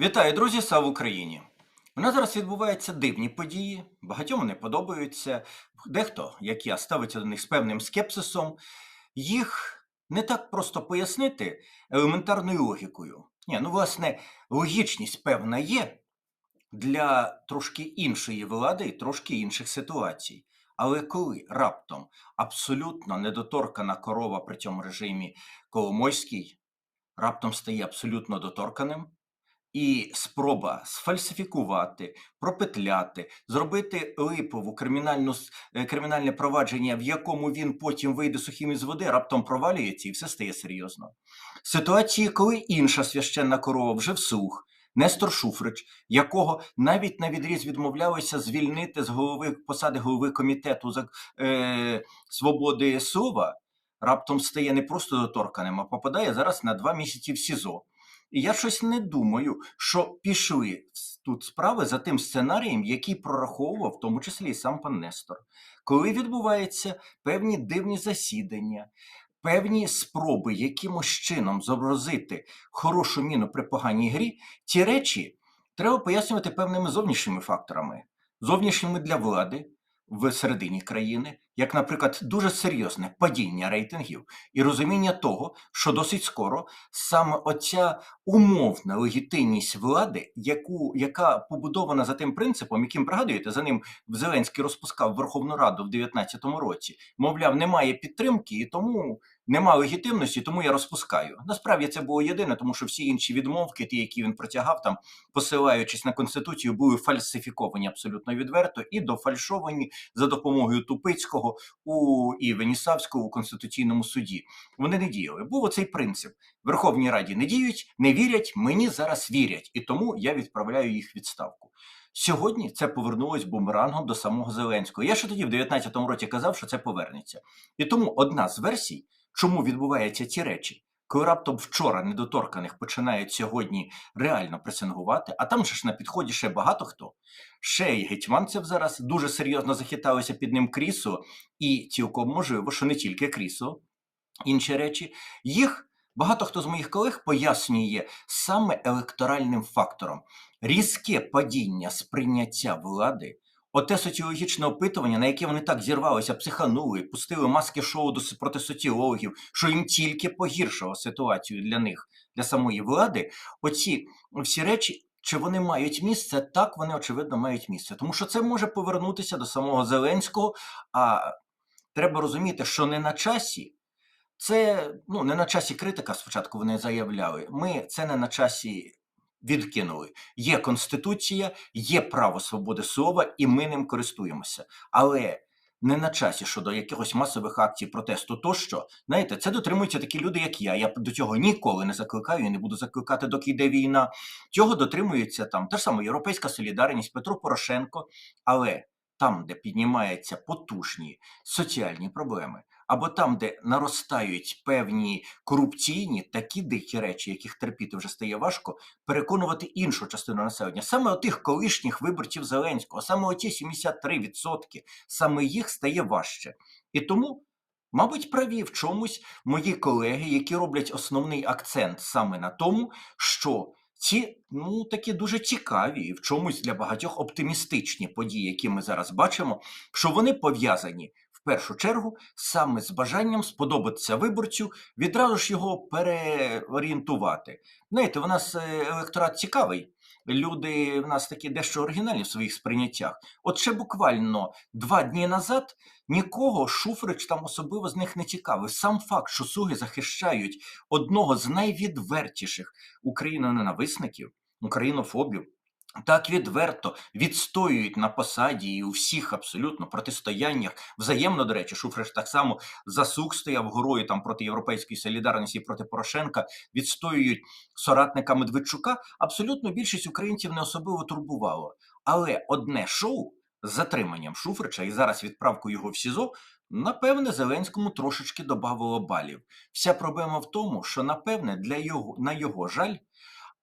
Вітаю, друзі! Слава Україні! У нас зараз відбуваються дивні події, багатьом не подобаються. Дехто, як я, ставиться до них з певним скепсисом. Їх не так просто пояснити елементарною логікою. Ні, ну, власне, логічність певна є для трошки іншої влади і трошки інших ситуацій. Але коли раптом абсолютно недоторкана корова при цьому режимі Коломойський раптом стає абсолютно доторканим, і спроба сфальсифікувати, пропетляти, зробити липову кримінальну е, кримінальне провадження, в якому він потім вийде сухим із води, раптом провалюється і все стає серйозно. Ситуації, коли інша священна корова вже вслух, Нестор Шуфрич, якого навіть на відріз відмовлялися звільнити з голови посади голови комітету за е, свободи слова, раптом стає не просто доторканим, а попадає зараз на два місяці в СІЗО. І я щось не думаю, що пішли тут справи за тим сценарієм, який прораховував, в тому числі і сам пан Нестор. Коли відбуваються певні дивні засідання, певні спроби якимось чином зобразити хорошу міну при поганій грі, ті речі треба пояснювати певними зовнішніми факторами, зовнішніми для влади в середині країни, як, наприклад, дуже серйозне падіння рейтингів і розуміння того, що досить скоро саме оця умовна легітимність влади, яку, яка побудована за тим принципом, яким пригадуєте, за ним Зеленський розпускав Верховну Раду в 2019 році, мовляв, немає підтримки, і тому нема легітимності, тому я розпускаю. Насправді це було єдине, тому що всі інші відмовки, ті, які він протягав там, посилаючись на конституцію, були фальсифіковані абсолютно відверто і дофальшовані за допомогою Тупицького у і Венісавського у конституційному суді. Вони не діяли. Був оцей принцип: Верховній Раді не діють, не вірять, мені зараз вірять, і тому я відправляю їх відставку. Сьогодні це повернулось бумерангом до самого Зеленського. Я ще тоді, в 19-му році, казав, що це повернеться. І тому одна з версій, чому відбуваються ці речі, коли раптом вчора недоторканих починають сьогодні реально пресингувати, а там же ж на підході ще багато хто. Ще й гетьманцев зараз дуже серйозно захиталося під ним крісо, і цілком можливо, що не тільки крісо, інші речі. Їх багато хто з моїх колег пояснює саме електоральним фактором. Різке падіння сприйняття влади, оте соціологічне опитування, на яке вони так зірвалися, психанули, пустили маски шоу до проти соціологів, що їм тільки погіршило ситуацію для них, для самої влади. Оці всі речі. Чи вони мають місце? Так, вони очевидно мають місце, тому що це може повернутися до самого Зеленського. А треба розуміти, що не на часі. Це ну не на часі критика. Спочатку вони заявляли. Ми це не на часі відкинули. Є конституція, є право свободи слова, і ми ним користуємося. Але не на часі щодо якихось масових акцій протесту, тощо знаєте, це дотримуються такі люди, як я. Я до цього ніколи не закликаю і не буду закликати, доки йде війна. Цього дотримується там та ж сама Європейська солідарність, Петро Порошенко. Але там, де піднімаються потужні соціальні проблеми, або там, де наростають певні корупційні такі дикі речі, яких терпіти вже стає важко, переконувати іншу частину населення, саме отих колишніх виборців Зеленського, саме оті 73%, саме їх стає важче. І тому. Мабуть, праві в чомусь мої колеги, які роблять основний акцент саме на тому, що ці ну такі дуже цікаві і в чомусь для багатьох оптимістичні події, які ми зараз бачимо, що вони пов'язані в першу чергу саме з бажанням сподобатися виборцю, відразу ж його переорієнтувати. Знаєте, в нас е, електорат цікавий. Люди в нас такі дещо оригінальні в своїх сприйняттях. От ще буквально два дні назад нікого Шуфрич там особливо з них не цікавив. Сам факт, що суги захищають одного з найвідвертіших україноненависників, українофобів, так відверто відстоюють на посаді і у всіх абсолютно протистояннях. Взаємно, до речі, Шуфрич так само засуг стояв горою там проти європейської солідарності і проти Порошенка, відстоюють соратника Медведчука. Абсолютно більшість українців не особливо турбувало. Але одне шоу з затриманням Шуфрича і зараз відправкою його в СІЗО. Напевне, Зеленському трошечки додавало балів. Вся проблема в тому, що напевне для його на його жаль,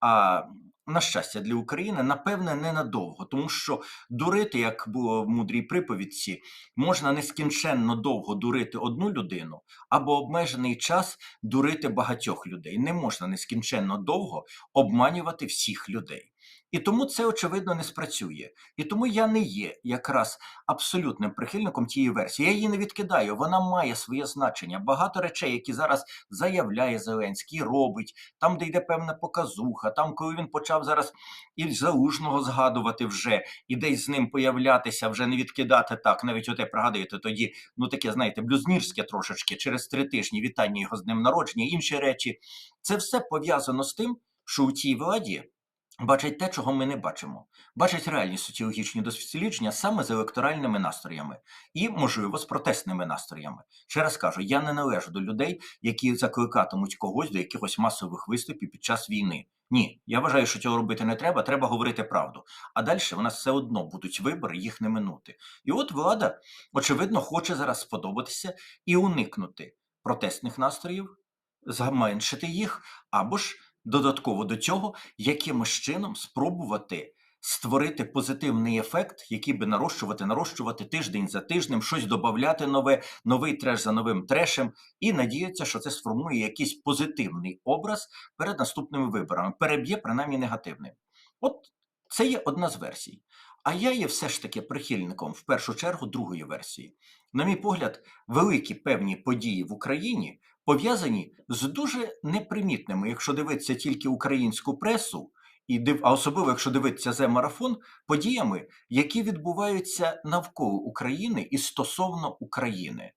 а на щастя для України, напевне, ненадовго, тому що дурити, як було в мудрій приповідці, можна нескінченно довго дурити одну людину або обмежений час дурити багатьох людей. Не можна нескінченно довго обманювати всіх людей. І тому це очевидно не спрацює. І тому я не є якраз абсолютним прихильником тієї версії. Я її не відкидаю. Вона має своє значення. Багато речей, які зараз заявляє Зеленський, робить там, де йде певна показуха, там, коли він почав зараз і залужного згадувати вже, і десь з ним появлятися, вже не відкидати так. Навіть оте пригадуєте тоді, ну таке, знаєте, блюзнірське трошечки через три тижні вітання його з ним народження, інші речі. Це все пов'язано з тим, що у цій владі. Бачать те, чого ми не бачимо, бачать реальні соціологічні дослідження саме з електоральними настроями і, можливо, з протестними настроями. Ще раз кажу, я не належу до людей, які закликатимуть когось до якихось масових виступів під час війни. Ні, я вважаю, що цього робити не треба. Треба говорити правду. А далі у нас все одно будуть вибори, їх не минути. І от влада, очевидно, хоче зараз сподобатися і уникнути протестних настроїв, зменшити їх або ж додатково до цього якимось чином спробувати створити позитивний ефект, який би нарощувати, нарощувати тиждень за тижнем, щось додати нове, новий треш за новим трешем, і надіятися, що це сформує якийсь позитивний образ перед наступними виборами, переб'є принаймні негативним. От це є одна з версій. А я є все ж таки прихильником в першу чергу другої версії. На мій погляд, великі певні події в Україні пов'язані з дуже непримітними, якщо дивитися тільки українську пресу, і див, а особливо якщо дивитися зе марафон, подіями, які відбуваються навколо України і стосовно України.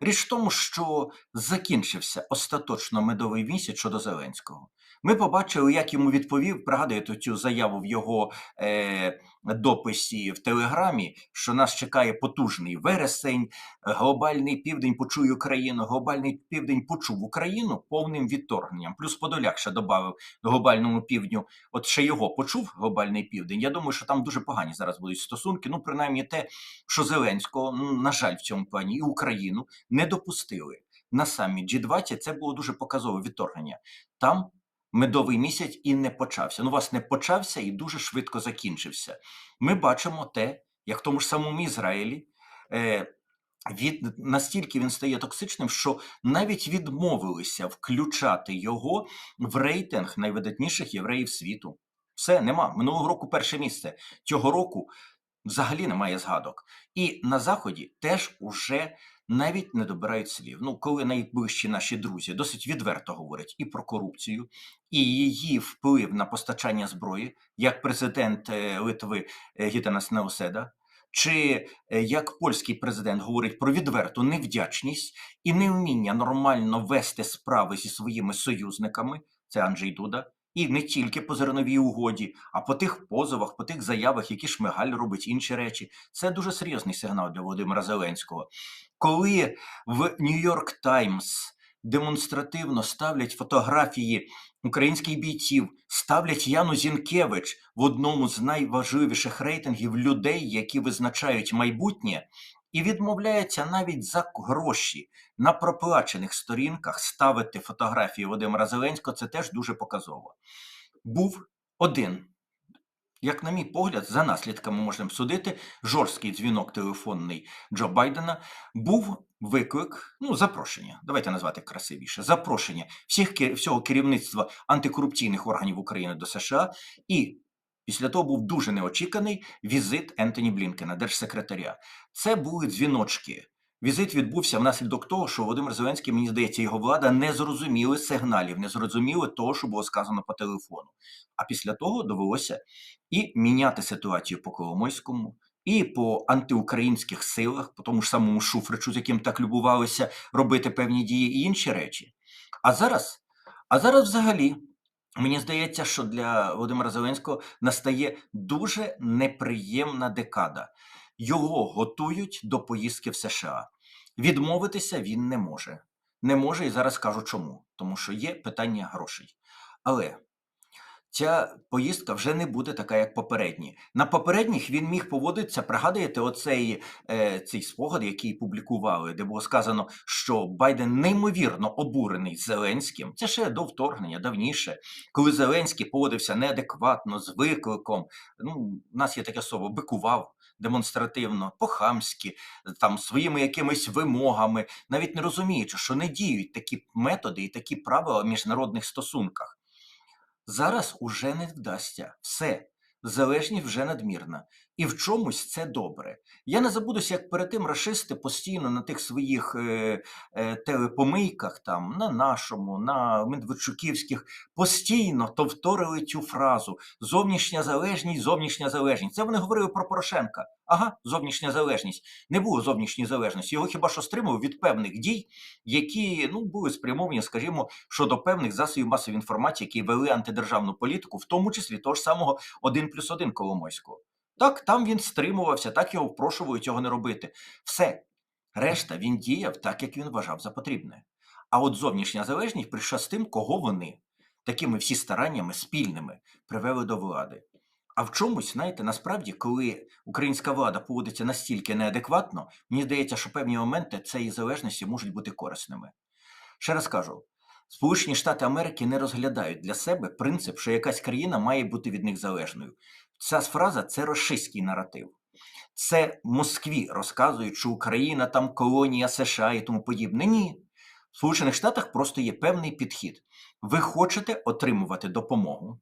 Річ в тому, що закінчився остаточно медовий місяць щодо Зеленського. Ми побачили, як йому відповів. Пригадуєте цю заяву в його е, дописі в Телеграмі, що нас чекає потужний вересень, глобальний південь почує Україну, глобальний південь почув Україну повним відторгненням. Плюс Подоляк ще додав глобальному півдню. От ще його почув глобальний південь. Я думаю, що там дуже погані зараз будуть стосунки. Ну, принаймні, те, що Зеленського, ну, на жаль, в цьому плані і Україну не допустили. На самі G20 це було дуже показове відторгнення. Там медовий місяць і не почався. Ну, власне, почався і дуже швидко закінчився. Ми бачимо те, як в тому ж самому Ізраїлі. Е, від настільки він стає токсичним, що навіть відмовилися включати його в рейтинг найвидатніших євреїв світу. Все нема. Минулого року перше місце. Цього року взагалі немає згадок. І на заході теж уже навіть не добирають слів. Ну, коли найближчі наші друзі досить відверто говорять і про корупцію, і її вплив на постачання зброї, як президент е, Литви е, Гітанас Неоседа, чи е, як польський президент говорить про відверту невдячність і невміння нормально вести справи зі своїми союзниками, це Анджей Дуда. І не тільки по зерновій угоді, а по тих позовах, по тих заявах, які Шмигаль робить інші речі. Це дуже серйозний сигнал для Володимира Зеленського. Коли в Нью-Йорк Таймс демонстративно ставлять фотографії українських бійців, ставлять Яну Зінкевич в одному з найважливіших рейтингів людей, які визначають майбутнє, і відмовляється навіть за гроші на проплачених сторінках ставити фотографії Володимира Зеленського, це теж дуже показово. Був один. Як, на мій погляд, за наслідками можемо судити, жорсткий дзвінок телефонний Джо Байдена був виклик, ну, запрошення, давайте назвати красивіше, запрошення всіх всього керівництва антикорупційних органів України до США, і після того був дуже неочіканий візит Ентоні Блінкена, держсекретаря. Це були дзвіночки. Візит відбувся внаслідок того, що Володимир Зеленський, мені здається, його влада не зрозуміли сигналів, не зрозуміли того, що було сказано по телефону. А після того довелося і міняти ситуацію по Коломойському, і по антиукраїнських силах, по тому ж самому Шуфричу, з яким так любувалися робити певні дії і інші речі. А зараз, а зараз взагалі. Мені здається, що для Володимира Зеленського настає дуже неприємна декада. Його готують до поїздки в США. Відмовитися він не може. Не може і зараз кажу чому. Тому що є питання грошей. Але ця поїздка вже не буде така, як попередні. На попередніх він міг поводитися. Пригадуєте, оцей е, цей спогад, який публікували, де було сказано, що Байден неймовірно обурений Зеленським. Це ще до вторгнення, давніше, коли Зеленський поводився неадекватно з викликом. Ну, у нас є таке слово бикував. Демонстративно, по-хамськи, там своїми якимись вимогами, навіть не розуміючи, що не діють такі методи і такі правила в міжнародних стосунках. Зараз уже не вдасться. Все. Залежність вже надмірна. І в чомусь це добре. Я не забудуся, як перед тим рашисти постійно на тих своїх е, е, телепомийках, там, на нашому, на Медведчуківських, постійно товторили цю фразу зовнішня залежність, зовнішня залежність. Це вони говорили про Порошенка. Ага, зовнішня залежність. Не було зовнішньої залежності. Його хіба що стримував від певних дій, які ну, були спрямовані, скажімо, щодо певних засобів масової інформації, які вели антидержавну політику, в тому числі того ж самого 1 плюс 1 Коломойського. Так, там він стримувався, так його впрошували цього не робити. Все. Решта він діяв так, як він вважав за потрібне. А от зовнішня залежність прийшла з тим, кого вони такими всі стараннями спільними привели до влади. А в чомусь, знаєте, насправді, коли українська влада поводиться настільки неадекватно, мені здається, що певні моменти цієї залежності можуть бути корисними. Ще раз кажу: Сполучені Штати Америки не розглядають для себе принцип, що якась країна має бути від них залежною. Ця фраза це російський наратив. Це Москві розказують, що Україна там колонія США і тому подібне. Ні. В Сполучених Штатах просто є певний підхід. Ви хочете отримувати допомогу,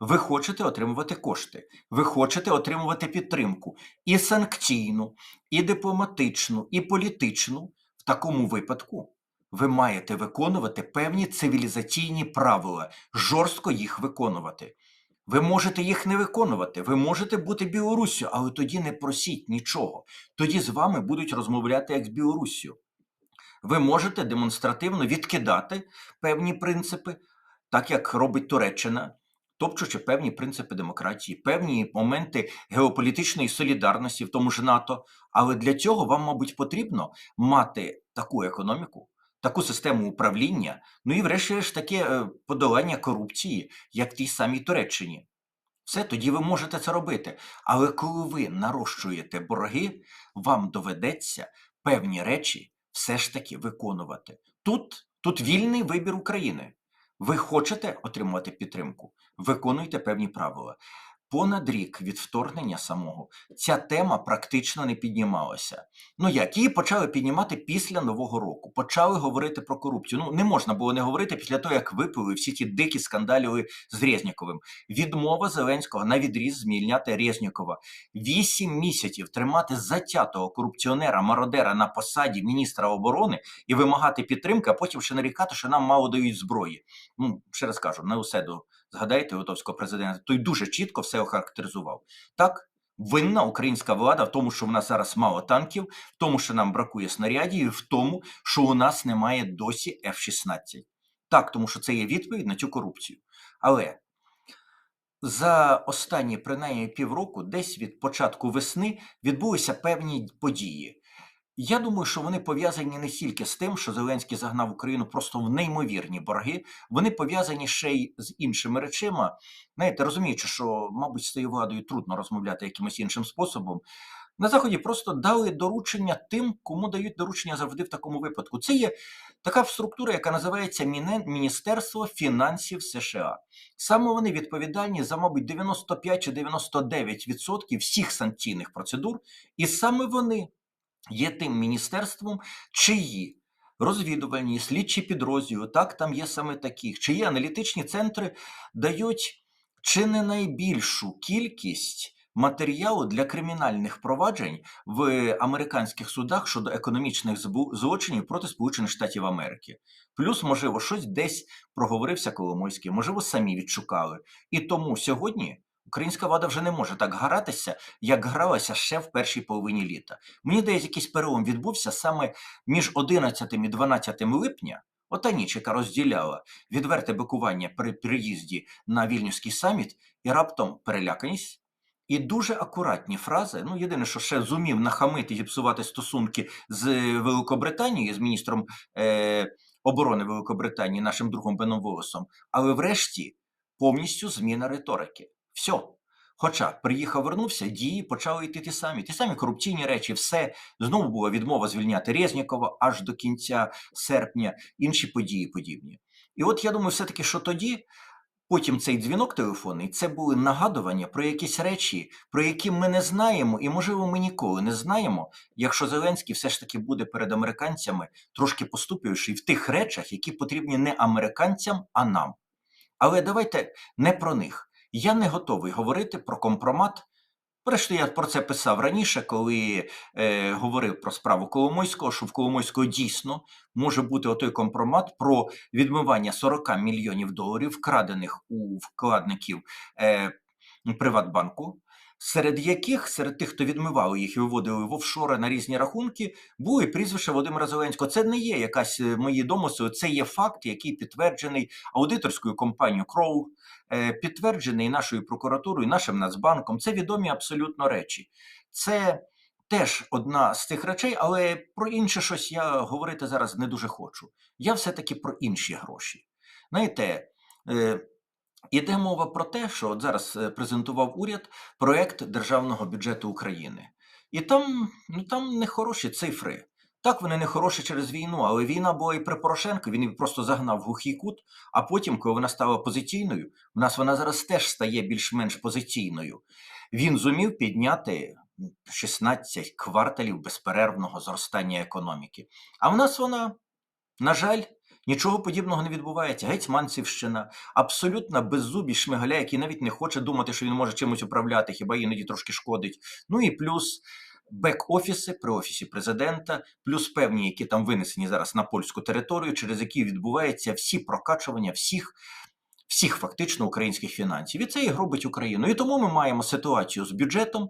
ви хочете отримувати кошти, ви хочете отримувати підтримку і санкційну, і дипломатичну, і політичну. В такому випадку ви маєте виконувати певні цивілізаційні правила, жорстко їх виконувати. Ви можете їх не виконувати, ви можете бути Білоруссю, але тоді не просіть нічого. Тоді з вами будуть розмовляти як з Білоруссю. Ви можете демонстративно відкидати певні принципи, так як робить Туреччина, топчучи певні принципи демократії, певні моменти геополітичної солідарності, в тому ж НАТО. Але для цього вам, мабуть, потрібно мати таку економіку, таку систему управління, ну і, врешті-решт, таке е, подолання корупції, як в тій самій Туреччині. Все, тоді ви можете це робити. Але коли ви нарощуєте борги, вам доведеться певні речі все ж таки виконувати. Тут, Тут вільний вибір України. Ви хочете отримувати підтримку, виконуйте певні правила. Понад рік від вторгнення самого ця тема практично не піднімалася. Ну як її почали піднімати після нового року, почали говорити про корупцію. Ну не можна було не говорити після того, як випили всі ті дикі скандалі з Резніковим. Відмова Зеленського на відріз змільняти Резнікова. Вісім місяців тримати затятого корупціонера мародера на посаді міністра оборони і вимагати підтримки, а потім ще нарікати, що нам мало дають зброї. Ну ще раз кажу, не усе до згадайте готовського президента, той дуже чітко все охарактеризував. Так, винна українська влада в тому, що в нас зараз мало танків, в тому, що нам бракує снарядів, і в тому, що у нас немає досі F-16. Так, тому що це є відповідь на цю корупцію. Але за останні принаймні півроку, десь від початку весни, відбулися певні події. Я думаю, що вони пов'язані не тільки з тим, що Зеленський загнав Україну просто в неймовірні борги. Вони пов'язані ще й з іншими речима. Знаєте, розуміючи, що, мабуть, з цією владою трудно розмовляти якимось іншим способом. На заході просто дали доручення тим, кому дають доручення завжди в такому випадку. Це є така структура, яка називається Міністерство фінансів США. Саме вони відповідальні за, мабуть, 95 чи 99% всіх санкційних процедур, і саме вони є тим міністерством, чиї розвідувальні слідчі підрозділи, так там є саме таких, чиї аналітичні центри дають чи не найбільшу кількість. Матеріалу для кримінальних проваджень в американських судах щодо економічних злочинів проти Сполучених Штатів Америки. Плюс, можливо, щось десь проговорився Коломойський, можливо, самі відшукали. І тому сьогодні Українська влада вже не може так гратися, як гралася ще в першій половині літа. Мені здається, якийсь перелом відбувся саме між 11 і 12 липня. Ота ніч, яка розділяла відверте бикування при приїзді на вільнюський саміт і раптом переляканість. І дуже акуратні фрази. Ну, єдине, що ще зумів нахамити і зіпсувати стосунки з Великобританією, з міністром е, оборони Великобританії, нашим другом Беном Волосом. Але врешті повністю зміна риторики. Все. Хоча приїхав, вернувся, дії почали йти ті самі. Ті самі корупційні речі, все знову була відмова звільняти Резнікова аж до кінця серпня, інші події подібні. І от я думаю, все-таки, що тоді, потім цей дзвінок телефонний, це були нагадування про якісь речі, про які ми не знаємо, і, можливо, ми ніколи не знаємо, якщо Зеленський все ж таки буде перед американцями трошки поступивши в тих речах, які потрібні не американцям, а нам. Але давайте не про них. Я не готовий говорити про компромат. Врешті я про це писав раніше, коли е, говорив про справу Коломойського, що в Коломойського дійсно може бути отой компромат про відмивання 40 мільйонів доларів, вкрадених у вкладників е, Приватбанку, серед яких, серед тих, хто відмивав їх і виводили в офшори на різні рахунки, були прізвище Володимира Зеленського. Це не є якась е, мої домисли, це є факт, який підтверджений аудиторською компанією Кроу, е, підтверджений нашою прокуратурою, нашим Нацбанком. Це відомі абсолютно речі. Це теж одна з тих речей, але про інше щось я говорити зараз не дуже хочу. Я все-таки про інші гроші. Знаєте, іде мова про те, що от зараз е, презентував уряд проект державного бюджету України. І там, ну, там не цифри. Так, вони не хороші через війну, але війна була і при Порошенко, він її просто загнав в глухий кут, а потім, коли вона стала позиційною, в нас вона зараз теж стає більш-менш позиційною. Він зумів підняти 16 кварталів безперервного зростання економіки. А в нас вона, на жаль, нічого подібного не відбувається. Гетьманцівщина, абсолютно беззубі шмигаля, який навіть не хоче думати, що він може чимось управляти, хіба іноді трошки шкодить. Ну і плюс бек-офіси при офісі президента, плюс певні, які там винесені зараз на польську територію, через які відбуваються всі прокачування всіх. Всіх фактично українських фінансів, і це і робить Україну. І тому ми маємо ситуацію з бюджетом.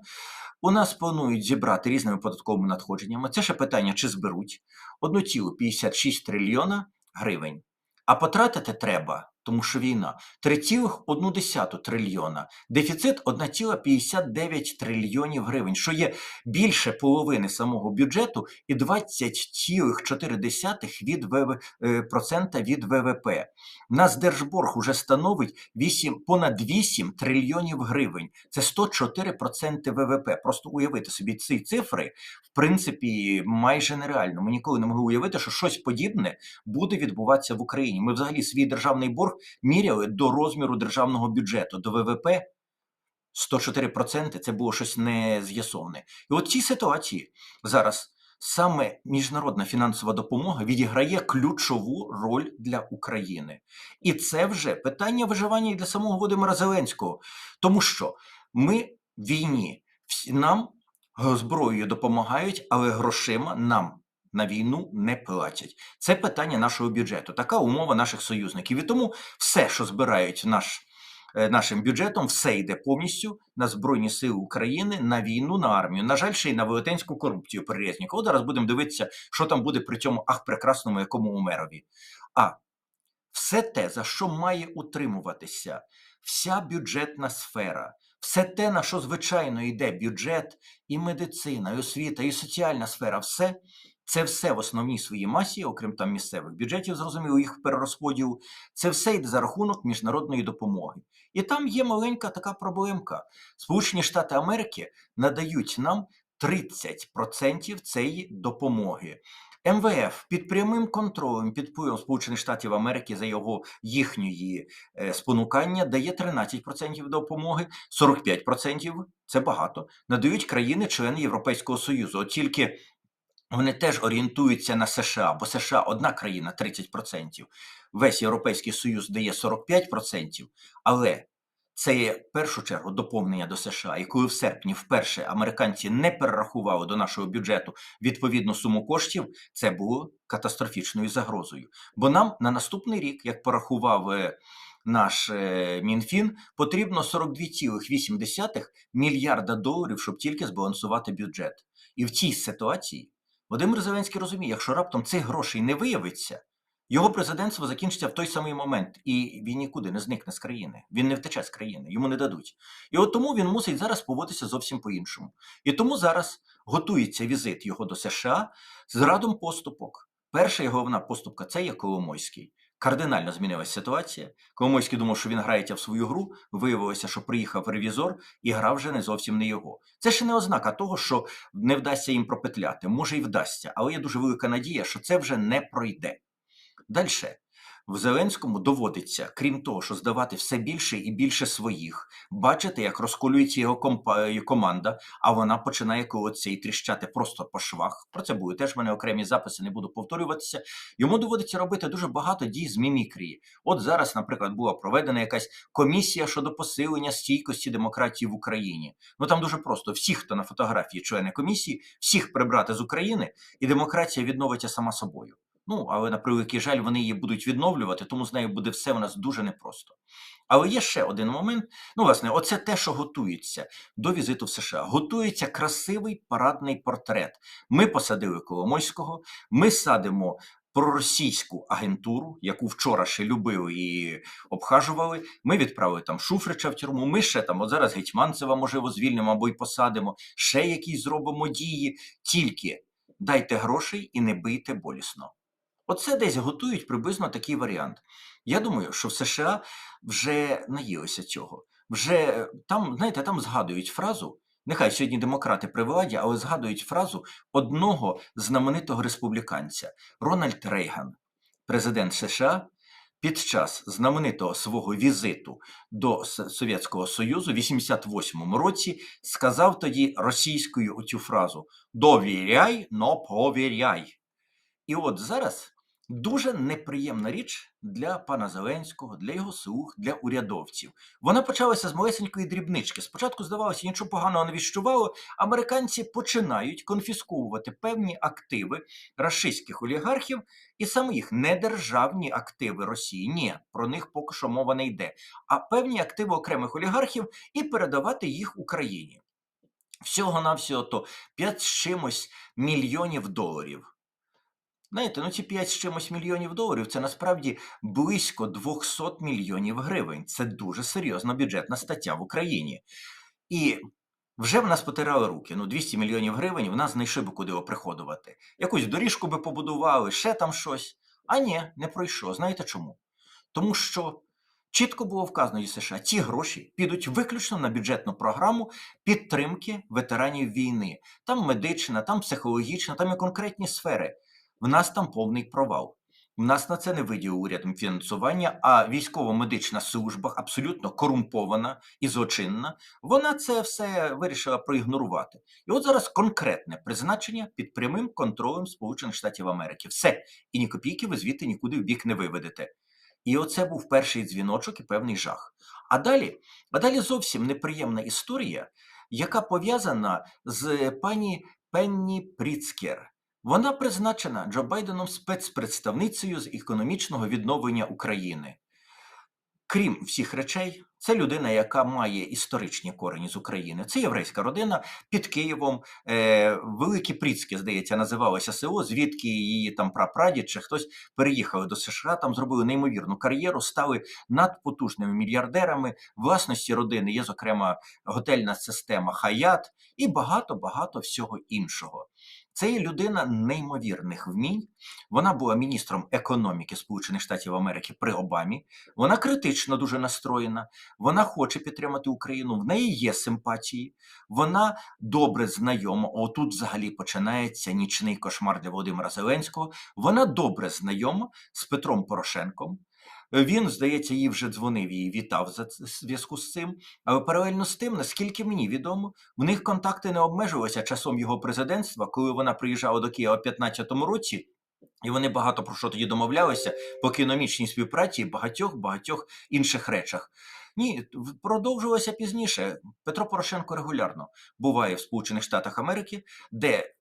У нас планують зібрати різними податковими надходженнями. Це ще питання, чи зберуть 1,56 трильйона гривень. А потратити треба, тому що війна 3,1 трильйона, дефіцит 1,59 трильйонів гривень, що є більше половини самого бюджету і 20,4 від ВВ, е, процента від ВВП. Нас держборг уже становить 8, понад 8 трильйонів гривень. Це 104% ВВП. Просто уявити собі ці цифри, в принципі, майже нереально. Ми ніколи не могли уявити, що щось подібне буде відбуватися в Україні. Ми взагалі свій державний борг міряли до розміру державного бюджету, до ВВП 104% це було щось не з'ясоване. І от цій ситуації зараз саме міжнародна фінансова допомога відіграє ключову роль для України. І це вже питання виживання і для самого Володимира Зеленського, тому що ми в війні, нам зброєю допомагають, але грошима нам на війну не платять. Це питання нашого бюджету, така умова наших союзників. І тому все, що збирають наш, е, нашим бюджетом, все йде повністю на Збройні Сили України, на війну, на армію. На жаль, ще й на велетенську корупцію. От зараз будемо дивитися, що там буде при цьому ах прекрасному якому умерові. А все те, за що має утримуватися вся бюджетна сфера, все те, на що звичайно йде бюджет, і медицина, і освіта, і соціальна сфера, все це все в основній своїй масі, окрім там місцевих бюджетів, зрозуміло, їх перерозподілу, це все йде за рахунок міжнародної допомоги. І там є маленька така проблемка. Сполучені Штати Америки надають нам 30% цієї допомоги. МВФ під прямим контролем, під впливом Сполучених Штатів Америки за його їхньої е, спонукання дає 13% допомоги, 45% це багато. Надають країни-члени Європейського Союзу. От тільки вони теж орієнтуються на США, бо США одна країна 30%, весь Європейський Союз дає 45%, але це є першу чергу доповнення до США. Коли в серпні вперше американці не перерахували до нашого бюджету відповідну суму коштів, це було катастрофічною загрозою. Бо нам на наступний рік, як порахував е, наш е, МінФін, потрібно 42,8 мільярда доларів, щоб тільки збалансувати бюджет. І в цій ситуації Володимир Зеленський розуміє, якщо раптом цих грошей не виявиться, його президентство закінчиться в той самий момент, і він нікуди не зникне з країни. Він не втече з країни, йому не дадуть. І от тому він мусить зараз поводитися зовсім по-іншому. І тому зараз готується візит його до США з радом поступок. Перша його головна поступка це є Коломойський. Кардинально змінилася ситуація. Коломойський думав, що він грається в свою гру. Виявилося, що приїхав ревізор і грав вже не зовсім не його. Це ще не ознака того, що не вдасться їм пропетляти. Може, і вдасться, але є дуже велика надія, що це вже не пройде. Далі. В Зеленському доводиться, крім того, що здавати все більше і більше своїх, бачити, як розколюється його е, команда, а вона починає колотися і тріщати просто по швах. Про це були теж в мене окремі записи, не буду повторюватися. Йому доводиться робити дуже багато дій з мімікрії. От зараз, наприклад, була проведена якась комісія щодо посилення стійкості демократії в Україні. Ну там дуже просто: всіх, хто на фотографії члени комісії, всіх прибрати з України, і демократія відновиться сама собою. Ну, але на превеликий жаль, вони її будуть відновлювати, тому з нею буде все у нас дуже непросто. Але є ще один момент. Ну, власне, оце те, що готується до візиту в США. Готується красивий парадний портрет. Ми посадили Коломойського, ми садимо проросійську агентуру, яку вчора ще любили і обхажували. Ми відправили там Шуфрича в тюрму. Ми ще там, от зараз Гетьманцева, можливо, звільнимо або й посадимо. Ще якісь зробимо дії. Тільки дайте грошей і не бийте болісно. Оце десь готують приблизно такий варіант. Я думаю, що в США вже наїлися цього. Вже е, там, знаєте, там згадують фразу. Нехай сьогодні демократи при владі, але згадують фразу одного знаменитого республіканця Рональд Рейган, президент США, під час знаменитого свого візиту до Совєтського Союзу в 88-му році сказав тоді російською оцю фразу Довіряй, но повіряй. І от зараз дуже неприємна річ для пана Зеленського, для його слуг, для урядовців. Вона почалася з малесенької дрібнички. Спочатку здавалося, нічого поганого не відчувало. Американці починають конфісковувати певні активи рашистських олігархів, і саме їх недержавні активи Росії. Ні, про них поки що мова не йде. А певні активи окремих олігархів і передавати їх Україні. Всього-навсього то 5 з чимось мільйонів доларів. Знаєте, ну ці 5 з чимось мільйонів доларів це насправді близько 200 мільйонів гривень. Це дуже серйозна бюджетна стаття в Україні. І вже в нас потирали руки. Ну, 200 мільйонів гривень в нас знайшли би куди оприходувати. Якусь доріжку би побудували, ще там щось. А ні, не пройшло. Знаєте чому? Тому що чітко було вказано із США, ці гроші підуть виключно на бюджетну програму підтримки ветеранів війни. Там медична, там психологічна, там і конкретні сфери. В нас там повний провал. В нас на це не виділив урядом фінансування, а військово-медична служба абсолютно корумпована і злочинна. Вона це все вирішила проігнорувати. І от зараз конкретне призначення під прямим контролем Сполучених Штатів Америки. Все. І ні копійки ви звідти нікуди в бік не виведете. І оце був перший дзвіночок і певний жах. А далі, а далі зовсім неприємна історія, яка пов'язана з пані Пенні Пріцкер. Вона призначена Джо Байденом спецпредставницею з економічного відновлення України. Крім всіх речей, це людина, яка має історичні корені з України. Це єврейська родина під Києвом. Е, Великі Пріцьки, здається, називалося село, звідки її там прапрадід чи хтось переїхали до США, там зробили неймовірну кар'єру, стали надпотужними мільярдерами. Власності родини є, зокрема, готельна система Хаят і багато-багато всього іншого. Це є людина неймовірних вмінь. Вона була міністром економіки Сполучених Штатів Америки при Обамі. Вона критично дуже настроєна. Вона хоче підтримати Україну. В неї є симпатії. Вона добре знайома. Отут взагалі починається нічний кошмар для Володимира Зеленського. Вона добре знайома з Петром Порошенком. Він, здається, їй вже дзвонив і вітав за зв'язку з цим. Але паралельно з тим, наскільки мені відомо, в них контакти не обмежувалися часом його президентства, коли вона приїжджала до Києва в 15-му році. І вони багато про що тоді домовлялися по економічній співпраці і багатьох багатьох інших речах. Ні, продовжувалося пізніше. Петро Порошенко регулярно буває в Сполучених Штатах Америки, де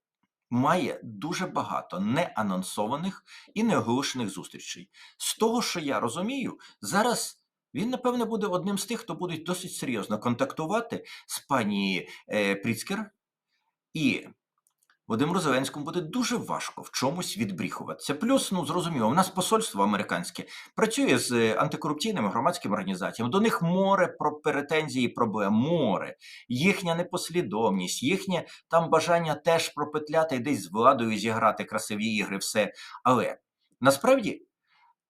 має дуже багато неанонсованих і неоголошених зустрічей. З того, що я розумію, зараз він, напевне, буде одним з тих, хто буде досить серйозно контактувати з пані е, Пріцкер, і Володимиру Зеленському буде дуже важко в чомусь відбріхуватися. Плюс, ну зрозуміло, у нас посольство американське працює з е, антикорупційними громадськими організаціями. До них море про претензії, проблем, море, їхня непослідовність, їхнє там бажання теж пропетляти і десь з владою зіграти красиві ігри, все. Але насправді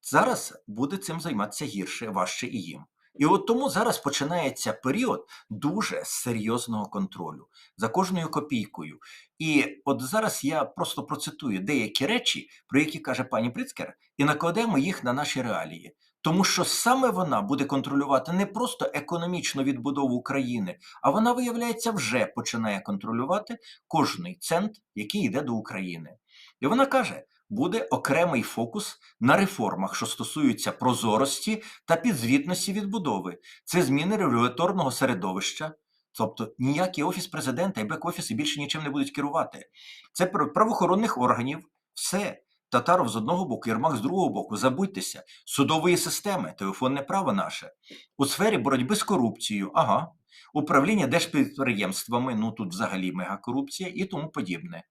зараз буде цим займатися гірше, важче і їм. І от тому зараз починається період дуже серйозного контролю за кожною копійкою. І от зараз я просто процитую деякі речі, про які каже пані Прицкер, і накладемо їх на наші реалії. Тому що саме вона буде контролювати не просто економічну відбудову України, а вона, виявляється, вже починає контролювати кожний цент, який йде до України. І вона каже: буде окремий фокус на реформах, що стосуються прозорості та підзвітності відбудови. Це зміни регуляторного середовища. Тобто ніякий офіс президента і бек-офіси більше нічим не будуть керувати. Це правоохоронних органів, все. Татаров з одного боку, Єрмак з другого боку. Забудьтеся, судової системи, телефонне право наше. У сфері боротьби з корупцією, ага. Управління держпідприємствами, ну тут взагалі мегакорупція і тому подібне.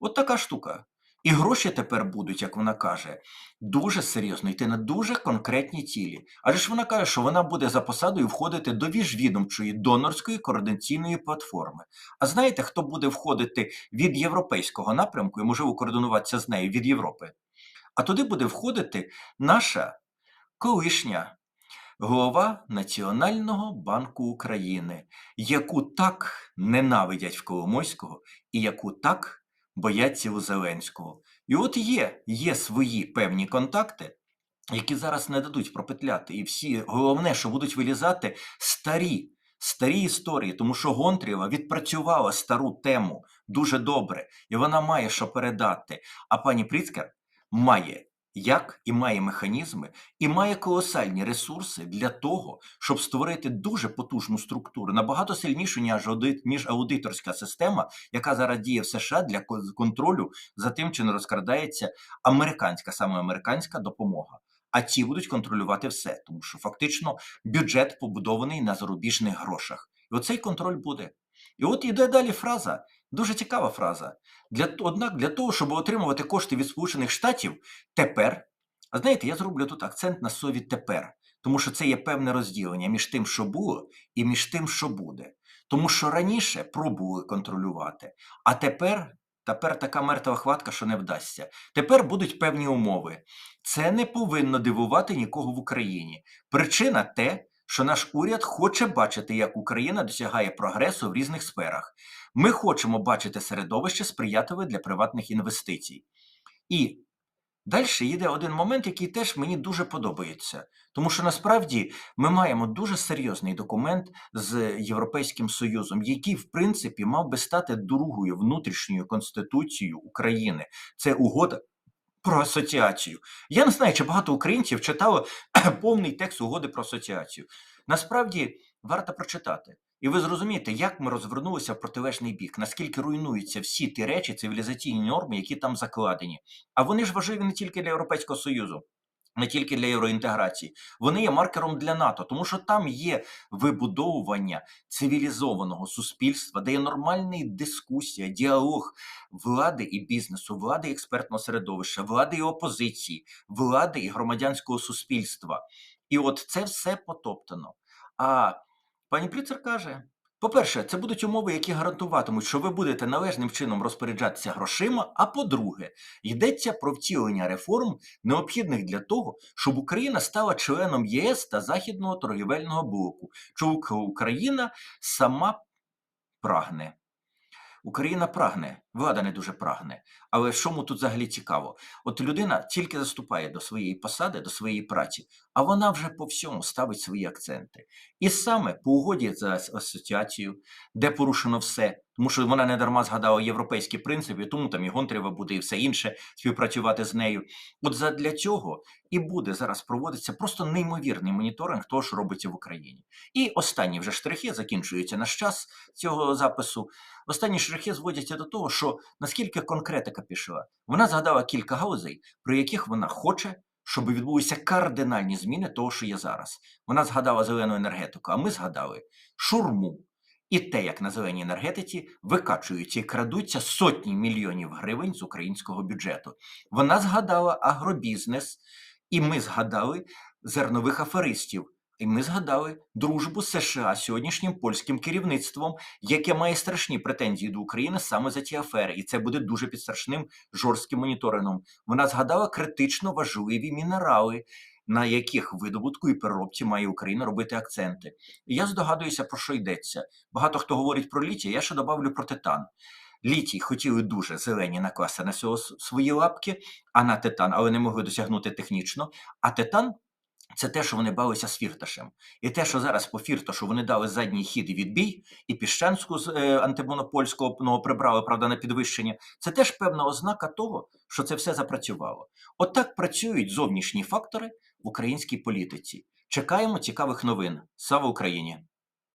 От така штука. І гроші тепер будуть, як вона каже, дуже серйозно йти на дуже конкретні цілі. Адже ж вона каже, що вона буде за посадою входити до міжвідомчої донорської координаційної платформи. А знаєте, хто буде входити від європейського напрямку і можливо координуватися з нею від Європи? А туди буде входити наша колишня голова Національного банку України, яку так ненавидять в Коломойського і яку так бояться у Зеленського. І от є, є свої певні контакти, які зараз не дадуть пропетляти. І всі головне, що будуть вилізати старі, старі історії, тому що Гонтрєва відпрацювала стару тему дуже добре, і вона має що передати. А пані Пріцкер має як і має механізми, і має колосальні ресурси для того, щоб створити дуже потужну структуру, набагато сильнішу, ніж ніж аудиторська система, яка зараз діє в США для контролю за тим, чи не розкрадається американська, саме американська допомога. А ті будуть контролювати все, тому що фактично бюджет побудований на зарубіжних грошах. І оцей контроль буде. І от іде далі фраза, дуже цікава фраза. Для, однак для того, щоб отримувати кошти від Сполучених Штатів, тепер, а знаєте, я зроблю тут акцент на слові тепер, тому що це є певне розділення між тим, що було, і між тим, що буде. Тому що раніше пробували контролювати, а тепер, тепер така мертва хватка, що не вдасться. Тепер будуть певні умови. Це не повинно дивувати нікого в Україні. Причина те, що наш уряд хоче бачити, як Україна досягає прогресу в різних сферах. Ми хочемо бачити середовище сприятливе для приватних інвестицій. І далі йде один момент, який теж мені дуже подобається. Тому що насправді ми маємо дуже серйозний документ з Європейським Союзом, який, в принципі, мав би стати другою внутрішньою конституцією України. Це угода. Про асоціацію. Я не знаю, чи багато українців читало повний текст угоди про асоціацію. Насправді варто прочитати. І ви зрозумієте, як ми розвернулися в протилежний бік, наскільки руйнуються всі ті речі, цивілізаційні норми, які там закладені. А вони ж важливі не тільки для Європейського Союзу, не тільки для євроінтеграції. Вони є маркером для НАТО, тому що там є вибудовування цивілізованого суспільства, де є нормальна дискусія, діалог влади і бізнесу, влади і експертного середовища, влади і опозиції, влади і громадянського суспільства. І от це все потоптано. А пані Пріцер каже: по-перше, це будуть умови, які гарантуватимуть, що ви будете належним чином розпоряджатися грошима. А по-друге, йдеться про втілення реформ, необхідних для того, щоб Україна стала членом ЄС та Західного торгівельного блоку, що Україна сама прагне. Україна прагне, влада не дуже прагне. Але що му тут взагалі цікаво? От людина тільки заступає до своєї посади, до своєї праці, а вона вже по всьому ставить свої акценти. І саме по угоді за ас- асоціацію, де порушено все, тому що вона не дарма згадала європейські принципи, тому там і Гонтарєва буде і все інше співпрацювати з нею. От задля цього і буде зараз проводитися просто неймовірний моніторинг того, що робиться в Україні. І останні вже штрихи закінчується наш час цього запису. Останні штрихи зводяться до того, що наскільки конкретика пішла. Вона згадала кілька галузей, про яких вона хоче, щоб відбулися кардинальні зміни того, що є зараз. Вона згадала зелену енергетику, а ми згадали шурму. І те, як на зеленій енергетиці викачуються і крадуться сотні мільйонів гривень з українського бюджету. Вона згадала агробізнес, і ми згадали зернових аферистів. І ми згадали дружбу США з сьогоднішнім польським керівництвом, яке має страшні претензії до України саме за ті афери, і це буде дуже під страшним жорстким моніторингом. Вона згадала критично важливі мінерали, на яких видобутку і переробці має Україна робити акценти. І я здогадуюся, про що йдеться. Багато хто говорить про літій, я ще добавлю про титан. Літій хотіли дуже зелені накласти на свої лапки, а на титан, але не могли досягнути технічно. А титан це те, що вони балися з фірташем. І те, що зараз по фірташу вони дали задній хід і відбій, і піщанську з е, антимонопольського ну, прибрали, правда, на підвищення. Це теж певна ознака того, що це все запрацювало. От працюють зовнішні фактори в українській політиці. Чекаємо цікавих новин. Слава Україні!